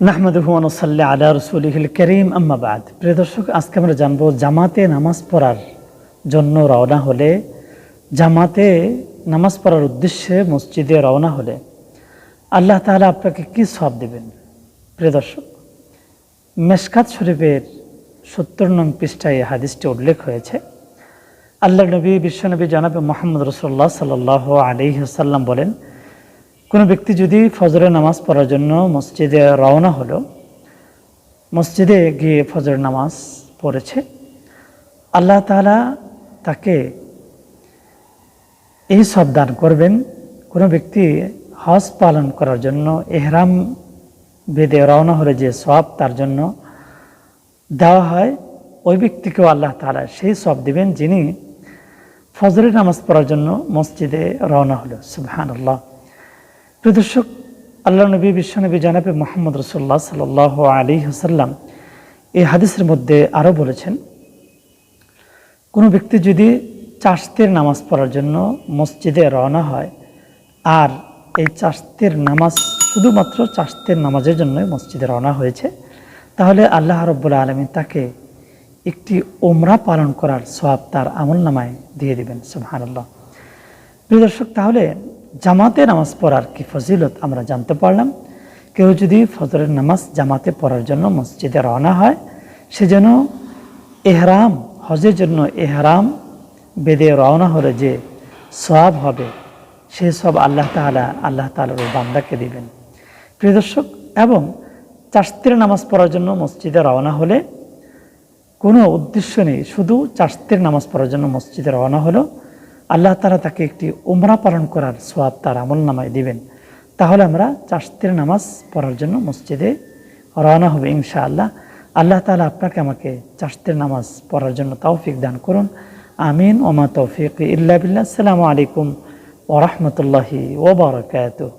নাহমদুহনসাল্লা আলা রসুলিহিল করিম। আম্মাবাদ প্রিয় দর্শক, আজকে আমরা জানব জামাতে নামাজ পড়ার জন্য রওনা হলে, জামাতে নামাজ পড়ার উদ্দেশ্যে মসজিদে রওনা হলে আল্লাহ তাআলা আপনাকে কি সব দেবেন? প্রিয় দর্শক, মেশকাত শরীফের সত্তর নং পৃষ্ঠায় হাদিসটি উল্লেখ হয়েছে। আল্লাহ নবী বিশ্বনবী জানাবে মোহাম্মদ রসুল্লাহ সাল আলি সাল্লাম বলেন কোনো ব্যক্তি যদি ফজরের নামাজ পড়ার জন্য মসজিদে রওনা হলো, মসজিদে গিয়ে ফজরের নামাজ পড়েছে, আল্লাহ তাআলা তাকে এই সব দান করবেন। কোনো ব্যক্তি হজ পালন করার জন্য, এহরাম বেদে রওনা হলে যে সব তার জন্য দেওয়া হয়, ওই ব্যক্তিকেও আল্লাহ তাআলা সেই সব দিবেন যিনি ফজরের নামাজ পড়ার জন্য মসজিদে রওনা হলো। সুবহান আল্লাহ প্রদর্শক আল্লাহ নবী, বিশ্বনবী জানাবে মোহাম্মদ রসুল্লাহ সাল আলী হাসাল্লাম এই হাদিসের মধ্যে আরও বলেছেন, কোনো ব্যক্তি যদি চাষতের নামাজ পড়ার জন্য মসজিদে রওনা হয়, আর এই চাষতের নামাজ শুধুমাত্র চাষতের নামাজের জন্যই মসজিদে রওনা হয়েছে, তাহলে আল্লাহ রব্বুল্লা আলমী তাকে একটি ওমরা পালন করার সব তার আমল নামায় দিয়ে দিবেন সুহান আল্লাহ প্রিয় দর্শক, তাহলে জামাতে নামাজ পড়ার কি ফজিলত আমরা জানতে পারলাম। কেউ যদি ফজরের নামাজ জামাতে পড়ার জন্য মসজিদে রওনা হয়, সে যেন এহরাম, হজের জন্য এহরাম বেদে রওনা হলে যে সব হবে, সে সব আল্লাহ তালা আল্লাহ তালার ওই বান্দাকে দিবেন। প্রিয় দর্শক, এবং চাষতের নামাজ পড়ার জন্য মসজিদে রওনা হলে কোনো উদ্দেশ্য নেই, শুধু চাষতের নামাজ পড়ার জন্য মসজিদে রওনা হলো। আল্লাহ তারা তাকে একটি উমরা পালন করার সোয়াব তার আমল নামায় দিবেন। তাহলে আমরা চাষতের নামাজ পড়ার জন্য মসজিদে রওনা হবে ইনশা আল্লাহ আল্লাহ তালা আপনাকে আমাকে চাষতের নামাজ পড়ার জন্য তৌফিক দান করুন। আমিন। ওমা তৌফিক ইল্লা বিল্লাহ। আসসালামু আলাইকুম ওরহমতুল্লাহি ওবরাকাতুহ